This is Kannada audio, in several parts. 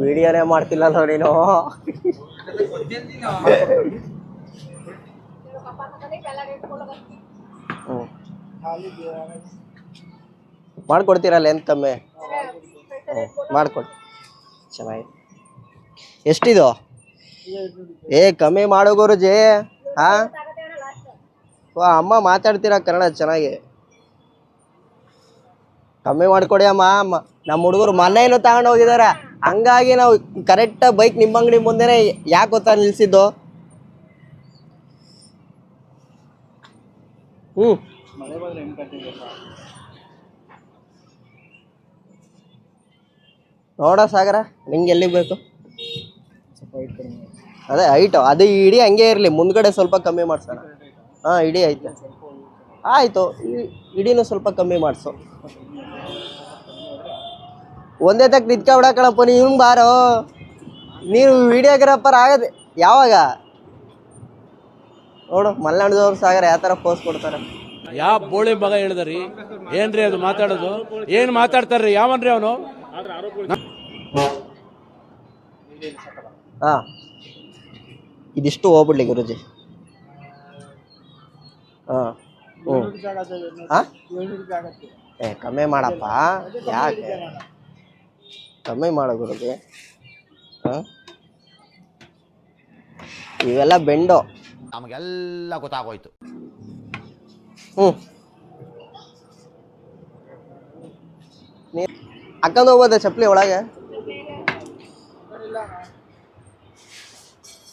ವಿಡಿಯೋನೇ ಮಾಡ್ತಿಲ್ಲ ಮಾಡ್ತಿಲ್ಲಲ್ಲ ನೀನು? ಮಾಡ್ಕೊಡ್ತೀರಲ್ಲ ಎಂತ ಲೆಂತ್ ಕಮ್ಮಿ ಹ್ಞೂ ಮಾಡ್ಕೊಡಿ. ಚೆನ್ನಾಗಿ ಎಷ್ಟಿದು? ಏ, ಕಮ್ಮಿ ಮಾಡು ಗುರುಜಿ, ಹಾ? ಅಮ್ಮ ಮಾತಾಡ್ತೀರಾ ಕನ್ನಡ ಚೆನ್ನಾಗಿ. ಕಮ್ಮಿ ಮಾಡ್ಕೊಡಿ ಅಮ್ಮ ನಮ್ಮ ಹುಡುಗರು ಮನೆಯನ್ನು ತಗೊಂಡು ಹೋಗಿದಾರೆ ಹಂಗಾಗಿ ನಾವು ಕರೆಕ್ಟಾಗಿ ಬೈಕ್ ನಿಮ್ಮ ಅಂಗಡಿ ಮುಂದೆನೆ ಯಾಕೆ ಗೊತ್ತಾ ನಿಲ್ಸಿದ್ದು? ಹ್ಞೂ ನೋಡ ಸಾಗರ, ನಿಂಗೆ ಎಲ್ಲಿಗೆ ಬೇಕು? ಅದೇ ಐಟು ಅದು ಇಡೀ ಹಂಗೆ ಇರಲಿ. ಮುಂದ್ಗಡೆ ಸ್ವಲ್ಪ ಕಮ್ಮಿ ಮಾಡ್ಸೋಣ. ಹಾಂ, ಇಡೀ ಐತೆ. ಆಯಿತು. ಇಡೀನು ಸ್ವಲ್ಪ ಕಮ್ಮಿ ಮಾಡಿಸು. ಒಂದೇ ತಕ್ಕ ನಿಂತ್ಕೊಬಿಡ ಕಣಪ್ಪ ನೀ ಹಿಂಗೆ ಬಾರೋ. ನೀನು ವಿಡಿಯೋಗ್ರಾಫರ್ ಆಗದೆ ಯಾವಾಗ? ನೋಡು ಮಲ್ನಾಡ್ದವ್ರು ಸಾಗರ ಯಾವ ಥರ ಪೋಸ್ಟ್ ಕೊಡ್ತಾರೆ. ಯಾವ ಬೋಳಿ ಮಗ ಹೇಳಿದ್ರಿ? ಏನ್ರಿ ಅದು ಮಾತಾಡೋದು? ಏನ್ ಮಾತಾಡ್ತಾರ್ರಿ ಯಾವನ್ರಿ ಅವನು? ಹಾ. ಇದಿಷ್ಟು ಹೋಗ್ಬಿಡ್ಲಿ ಗುರುಜಿ. ಹಾ. ಹ್ಞೂ ಹಾ? ಏ ಕಮ್ಮಿ ಮಾಡಪ್ಪ. ಯಾಕೆ? ಕಮ್ಮಿ ಮಾಡೋ ಗುರುಜಿ ಹಾ? ಇವೆಲ್ಲ ಬೆಂಡೋ. ನಮಗೆಲ್ಲ ಗೊತ್ತಾಗೋಯ್ತು. ಹ್ಞೂ ನೀ ಹಾಕೊಂಡು ಹೋಗ್ಬೋದ ಚಪ್ಪಲಿ ಒಳಗೆ?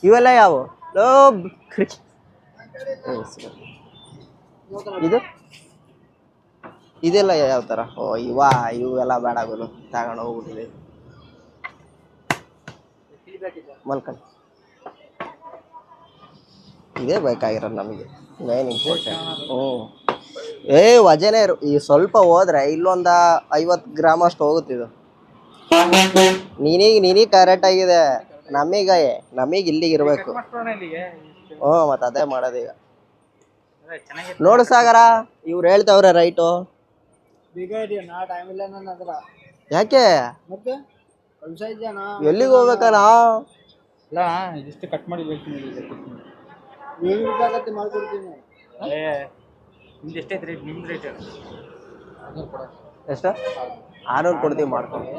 ಇವೆಲ್ಲ ಯಾವ. ಇದು? ಇದೆಲ್ಲ ಯಾವ ಥರ ಓ ಇವ ಇವೆಲ್ಲ ಬೇಡ ಗುರು. ತಗೊಂಡು ಹೋಗ್ಬಿಟ್ಟಿದೆ ಮಲ್ಕೊಂಡು ಇದೇ ಬೇಕಾಗಿರೋದು ನಮಗೆ. ಮೇನ್ ಇಂಪಾರ್ಟೆಂಟ್ ಹ್ಞೂ ಏ ವಜನೇ ಇರು. ಈ ಸ್ವಲ್ಪ ಹೋದ್ರೆ ಇಲ್ಲೊಂದ ಐವತ್ತು ಗ್ರಾಮ್ ಅಷ್ಟು ಹೋಗುತ್ತಿದು ನೀನೀಗ ನೀನೀಗ ಕರೆಕ್ಟ್ ಆಗಿದೆ. ನಮೀಗ ನಮೀಗ ಇಲ್ಲಿಗೆ ಇರಬೇಕು. ಹ್ಞೂ ಮತ್ತೆ ಅದೇ ಮಾಡೋದೀಗ ನೋಡು ಸಾಗರ ಇವ್ರು ಹೇಳ್ತಾವ್ರೆ ರೈಟು. ಯಾಕೆ? ಎಲ್ಲಿಗೆ ಹೋಗ್ಬೇಕಣ್ಣ ಇಲ್ಲ ಇದಿಷ್ಟು ಕಟ್ ಮಾಡಿ ಹೇಳ್ತೀನಿ ಮಾಡ್ಕೊಡ್ತೀನಿ. ಏ ನಿಮ್ದು ಎಷ್ಟೈತೆ ರೇಟ್ ನಿಮ್ದು ರೇಟ್ ಎಷ್ಟು? ಆರ್ನೂರು ಕೊಡ್ತೀವಿ ಮಾಡ್ಕೊಂಡು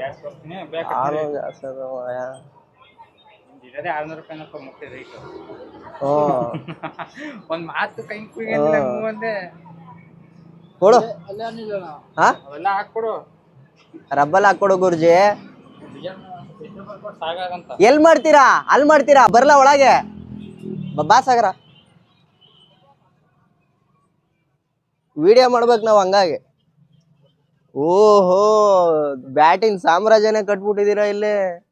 ಗ್ಯಾಸ್ ಕೊಡ್ತೀನಿ. ಬೇಕು ಆರ್ನೂರು ಜಾಸ್ತಿ ಅದು. ಇರೋದೇ ಆರ್ನೂರು ರೇಟ್ ಹ್ಞೂ ಒಂದು ಮಾತು ಕೈ ಒಂದೇ ಕೊಡು. ಅವೆಲ್ಲ ಹಾಕ್ಕೊಡು. ರಬ್ಬಲ್ ಹಾಕೊಡು ಗುರುಜಿ. ಎಲ್ ಮಾಡ್ತೀರಾ? ಅಲ್ಲಿ ಮಾಡ್ತೀರಾ? ಬರ್ಲ ಒಳಗೆ. ಬ- ಸಾಗರ. ವಿಡಿಯೋ ಮಾಡ್ಬೇಕು ನಾವು ಹಂಗಾಗಿ. ಓಹೋ ಬ್ಯಾಟಿಂಗ್ ಸಾಮ್ರಾಜ್ಯನೇ ಕಟ್ಬಿಟ್ಟಿದ್ದೀರಾ ಇಲ್ಲಿ?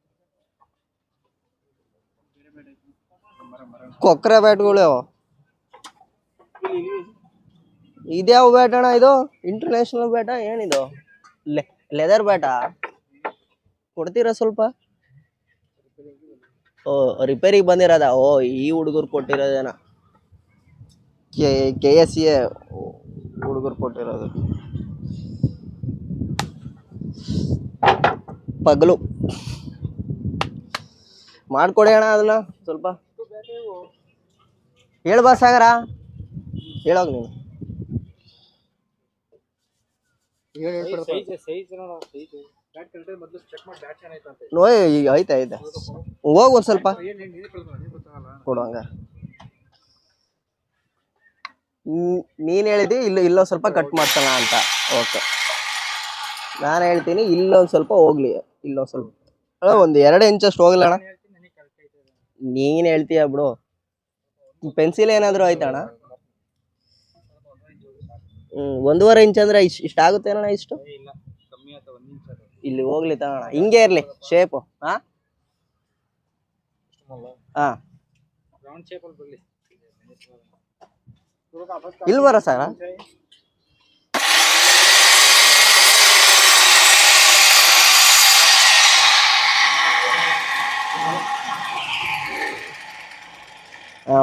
ಕೊಕ್ರೆ ಬ್ಯಾಟ್ಗಳು ಇದ್ಯಾವ ಬ್ಯಾಟ್ ಅಣ್ಣ ಇದು? ಇಂಟರ್ನ್ಯಾಷನಲ್ ಬ್ಯಾಟ? ಏನಿದು? ಲೆದರ್ ಬ್ಯಾಟಾ ಕೊಡ್ತೀರಾ ಸ್ವಲ್ಪ? ಓ ರಿಪೇರಿಗೆ ಬಂದಿರೋದ? ಓ, ಈ ಹುಡುಗರು ಕೊಟ್ಟಿರೋದೇನ ಕೆ ಕೆ ಎಸ್ ಎ ಹುಡುಗರು ಕೊಟ್ಟಿರೋದು. ಪಗಲು. ಮಾಡ್ಕೊಡಿ ಅಣ್ಣ ಅದನ್ನ ಸ್ವಲ್ಪ. ಹೇಳ್ಬಾ ಸಾಗರ. ಹೇಳೋಗ್ ನೀನು ಸೈಜ್ ಸೈಜ್ ನೋಡ ಸೈಜ್ ಬ್ಯಾಟ್ ಕರೆಕ್ಟ್ ಮೊದಲು ಚೆಕ್ ಮಾಡಿ ಬ್ಯಾಟ್ ಚೆನ್ನಾಯ್ತು ಅಂತ ನೋಯ್ ಈಗ ಐತೆ ಐತೆ ಹೋಗ್ ಒಂದ್ ಸ್ವಲ್ಪ. ಕೊಡುವಂಗ ನೀನು ಹೇಳಿದಿ ಇಲ್ಲ ಇಲ್ಲೊಂದ್ ಸ್ವಲ್ಪ ಕಟ್ ಮಾಡ್ತಾನ ಅಂತ. ಓಕೆ ನಾನು ಹೇಳ್ತೀನಿ ಇಲ್ಲೊಂದ್ ಸ್ವಲ್ಪ ಹೋಗ್ಲಿ. ಇಲ್ಲೊಂದ್ ಸ್ವಲ್ಪ. ಅಣ್ಣ, ಒಂದ್ ಎರಡು ಇಂಚಷ್ಟು ಹೋಗ್ಲಣ್ಣ. ನೀನ್ ಹೇಳ್ತೀಯ ಬಿಡು. ಪೆನ್ಸಿಲ್ ಏನಾದ್ರು ಆಯ್ತಾ ಅಣ್ಣ ಒಂದೂವರೆ ಇಂಚ್ ಅಂದ್ರೆ ಇಷ್ಟ ಇಷ್ಟ ಆಗುತ್ತೆ ಅಣ್ಣ ಇಷ್ಟು? ಇಲ್ಲ ಹೋಗ್ಲಿ ತಗೋಣ ಹಿಂಗೆ ಇರ್ಲಿ ಶೇಪು ಹಾ? ಹಾ. ಬರ ಸರ?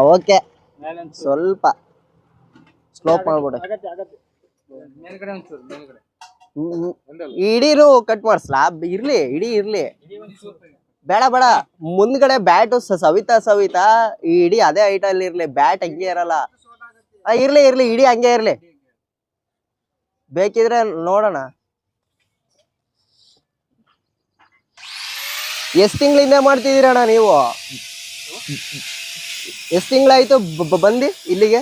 ಓಕೆ ಸ್ವಲ್ಪ. ಸ್ಲೋಪ್ ಮಾಡ್ಬಿಡ. ಆಗತ್ತೆ ಆಗತ್ತೆ. ಮೇಲ್ಗಡೆ ಒಂಚೂರು ಮೇಲ್ಗಡೆ. ಇಡೀನು ಕಟ್ ಮಾಡಿಸ್ಲಾ? ಇರ್ಲಿ ಇಡೀ ಇರ್ಲಿ. ಬೇಡ ಬೇಡ. ಮುಂದ್ಗಡೆ ಬ್ಯಾಟು ಸವಿತಾ ಸವಿತಾ ಈ ಇಡೀ ಅದೇ ಐಟ ಅಲ್ಲಿ ಇರ್ಲಿ. ಬ್ಯಾಟ್ ಹಂಗೆ ಇರಲ್ಲ. ಆ, ಇರ್ಲಿ ಇರ್ಲಿ ಇಡೀ ಹಂಗೆ ಇರ್ಲಿ. ಬೇಕಿದ್ರೆ ನೋಡೋಣ. ಎಷ್ಟ್ ತಿಂಗಳಿಂದ ಮಾಡ್ತಿದ್ದೀರಣ್ಣ ನೀವು? ಎಷ್ಟ್ ತಿಂಗಳಾಯ್ತು ಬಂದು ಇಲ್ಲಿಗೆ?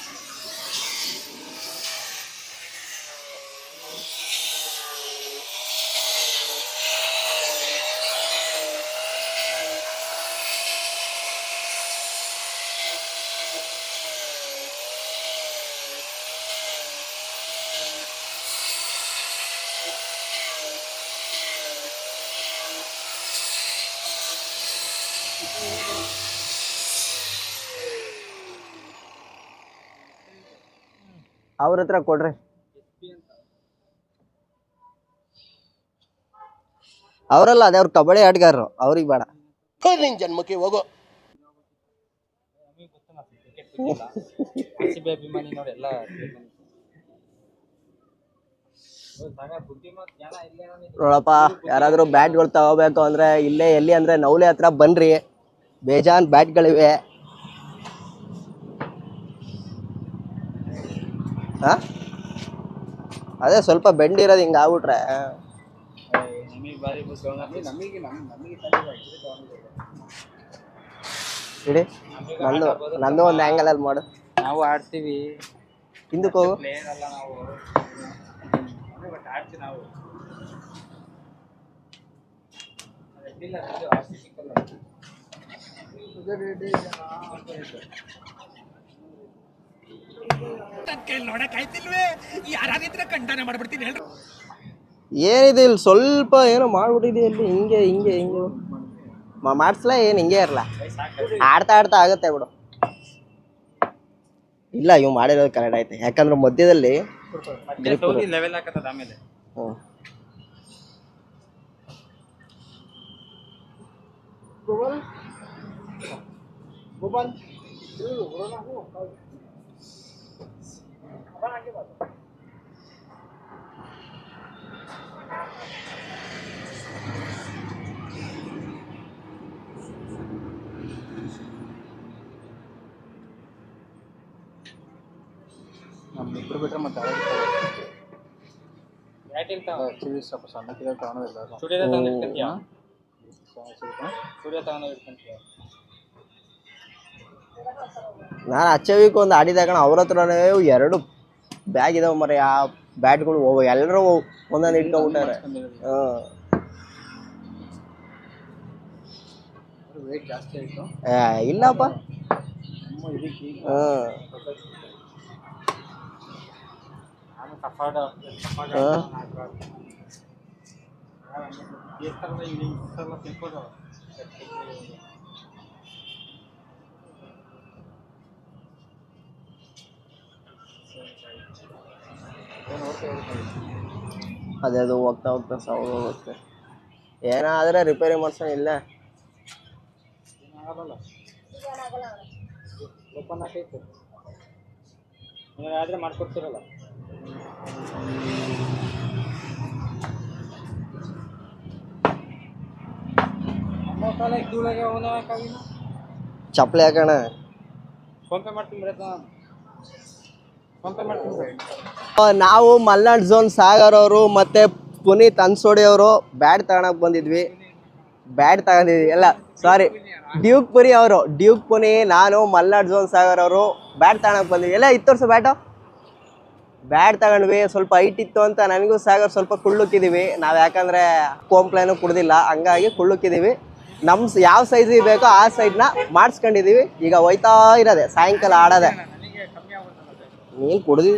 ಅವ್ರ ಹತ್ರ ಕೊಡ್ರಿ. ಅವರಲ್ಲ ಅದೇ ಅವ್ರ ಕಬಡ್ಡಿ ಆಟಗಾರರು. ಅವ್ರಿಗೆ ಬೇಡ. ನಿನ್ ಜನ್ಮಕ್ಕೆ ಹೋಗೋ. ನೋಡಪ್ಪ ಯಾರಾದ್ರೂ ಬ್ಯಾಟ್ಗಳು ತಗೋಬೇಕು ಅಂದ್ರೆ ಇಲ್ಲೇ ಎಲ್ಲಿ ಅಂದ್ರೆ ನೌಲೆ ಹತ್ರ ಬನ್ರಿ. ಬೇಜಾನ್ ಬ್ಯಾಟ್ಗಳಿವೆ. ಹಾ? ಅದೇ ಸ್ವಲ್ಪ ಬೆಂಡ್ ಇರೋದು ಹಿಂಗ ಆಗ್ಬಿಟ್ರೆ. ಇಡಿ ನಂದು ನಂದು ಒಂದು ಆ್ಯಂಗಲ್ ಅಲ್ಲಿ ಮಾಡು. ನಾವು ಆಡ್ತೀವಿ. ಹಿಂದಕ್ಕೆ ಹೋಗು. ನಾವು ಬಟ್ ಆಡ್ತೀವಿ ನಾವು ಅದಿಲ್ಲ ಅದು RCB ಸಿಕ್ಕಲ್ಲ. ಏನಿದೆ ಇಲ್ಲಿ ಸ್ವಲ್ಪ ಏನೋ ಮಾಡ್ಬಿಟ್ಟಿದೆ ಇಲ್ಲಿ ಹಿಂಗೆ ಹಿಂಗೆ ಹಿಂಗೆ. ಮಾಡಿಸ್ಲ ಏನು ಹಿಂಗೆ ಇರಲ್ಲ ಆಡ್ತಾ ಆಡ್ತಾ ಆಗತ್ತೆ ಬಿಡು. ಇಲ್ಲ ಇವ್ ಮಾಡಿರೋದು ಕರೆಕ್ಟ್ ಐತೆ. ಯಾಕಂದ್ರೆ ಮಧ್ಯದಲ್ಲಿ ಮತ್ತೆ ಹೋಗಿ ಲೆವೆಲ್ ಹಾಕತ್ತದ ಆಮೇಲೆ ಹ್ಮ್. ನಮ್ಮಿಬ್ರು ಬಿಟ್ರೆ ಮತ್ತೆ ಬ್ಯಾಟ್ ಇರ್ತಾವ ಆಕ್ಚುಲಿ ಸ್ವಲ್ಪ ಸಣ್ಣಕ್ಕಿದೆ ಕಾಣೋದಿಲ್ಲ ಸ್ಟುಡಿಯೋದ ತಗೊಂಡು ಇಟ್ಕೊಂತೀಯ ಸ್ಟುಡಿಯೋ ತಗೊಂಡು ಇಟ್ಕೊಂತೀಯ ನಾನು ಹಚ್ಚ ವೀಕ್ ಒಂದು ಆಡಿದಾಗ ಅವ್ರ ಹತ್ರನೇ ಎರಡು ಬ್ಯಾಗ್ ಇದಾವೆ ಮರ ಆ ಬ್ಯಾಟ್ಗಳು ಹೋಗೋ ಎಲ್ಲರೂ ಒಂದೊಂದು ಇಟ್ಕೊಂಡ್ಬಿಟ್ಟಾರೆ ಹಾಂ ಇಲ್ಲಪ್ಪ ಹಾಂ ಅದೇ ಅದು ಹೋಗ್ತಾ ಹೋಗ್ತಾ ಸೌಂಡ್ ಹೋಗುತ್ತೆ ಏನಾದರೆ ರಿಪೇರಿ ಮಾಡ್ಸೋಣ ಇಲ್ಲ? ಆದ್ರೆ ಮಾಡ್ಕೊಡ್ತೀರಲ್ಲ ಚಪ್ಪಲಿ ಹಾಕೋಣ. ಫೋನ್ಪೇ ಮಾಡ್ತೀನಿ ಬಿಡತ್ತ ನಾವು ಮಲ್ನಾಡ್ ಝೋನ್ ಸಾಗರ್ ಅವರು ಮತ್ತೆ ಪುನೀತ್ ಅನ್ಸೋಡಿ ಅವರು ಬ್ಯಾಟ್ ತಗೊಳಕ್ ಬಂದಿದ್ವಿ. ಬ್ಯಾಟ್ ತಗೊಂಡಿದ್ವಿ. ಎಲ್ಲ ಸಾರಿ ಡ್ಯೂಕ್ ಪುನಿ ಅವರು, ಡ್ಯೂಕ್ ಪುನಿ, ನಾನು, ಮಲ್ನಾಡ್ ಝೋನ್ ಸಾಗರ್ ಅವರು ಬ್ಯಾಟ್ ತಗೊಳಕ್ ಬಂದಿದ್ವಿ. ಎಲ್ಲ ಇತ್ತು ವರ್ಷ ಬ್ಯಾಟು? ಬ್ಯಾಟ್ ತಗೊಂಡ್ವಿ. ಸ್ವಲ್ಪ ಹೈಟ್ ಇತ್ತು ಅಂತ ನನಗೂ ಸಾಗರ್ ಸ್ವಲ್ಪ ಕುಳ್ಳುಕ್ಕಿದ್ದೀವಿ ನಾವು ಯಾಕಂದ್ರೆ ಕೋಂಪ್ಲೇನು ಕುಡ್ದಿಲ್ಲ. ಹಂಗಾಗಿ ಕುಳ್ಳುಕ್ಕಿದ್ದೀವಿ ನಮ್ಮ ಯಾವ ಸೈಜಿಗೆ ಬೇಕೋ ಆ ಸೈಡ್ನ ಮಾಡಿಸ್ಕೊಂಡಿದೀವಿ. ಈಗ ಹೋಯ್ತಾ ಇರೋದೆ. ಸಾಯಂಕಾಲ ಆಡೋದೆ. ನನಗೆ ಕಮ್ಮಿ